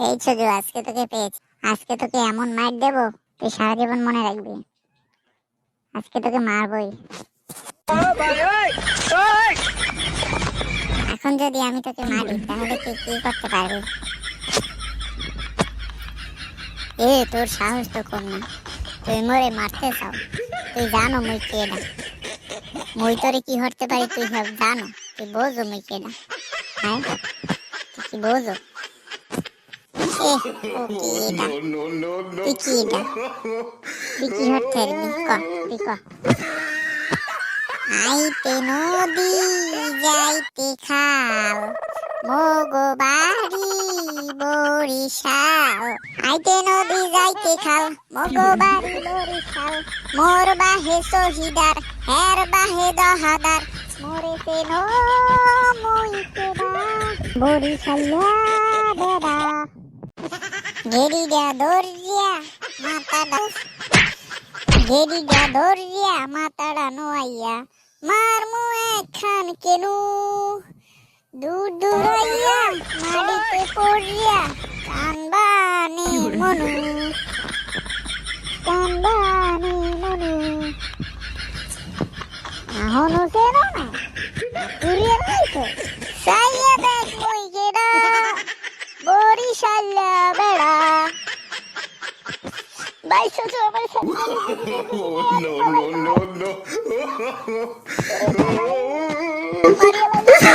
এই ছোজু আজকে তোকে পেয়েছি। আজকে তোকে এমন মার দেব, তুই সারা জীবন মনে রাখবি। আজকে তোকে মারবই। এখন যদি আমি তোকে মারি, তাহলে তুই কি করতে পারবি? এ, তোর সাহস তো কম না তুই মরে মারতে চাও। তুই জানো মুই কে না মুই তোরে কি হতে পারি তুই সব জানো। তুই বোঝো মুই কে না হ্যাঁ? তুই কি বোঝো? ক তুই ক আইতে নদী যাইতে খাল মোগো বাড়ি বরিশাল আইতে নদী যাইতে খাল মোগো বাড়ি বরিশাল মোর বাহে শহীদার হের বাহে দহাদার মোরে তেন মই কেডা বরিশালিয়া বেড়া গেরিডা দরিয়া মাতাডা। গেরিডা দরিয়া মাতাডা নোয়াইয়া। মার মু একখান কেনু। দূর দূরাইয়া মাটিতে পড়িয়া কানবানি মনু। কানবানি মনু। আহনো সেন বাইশো তো আমার no, no, no. মারিয়া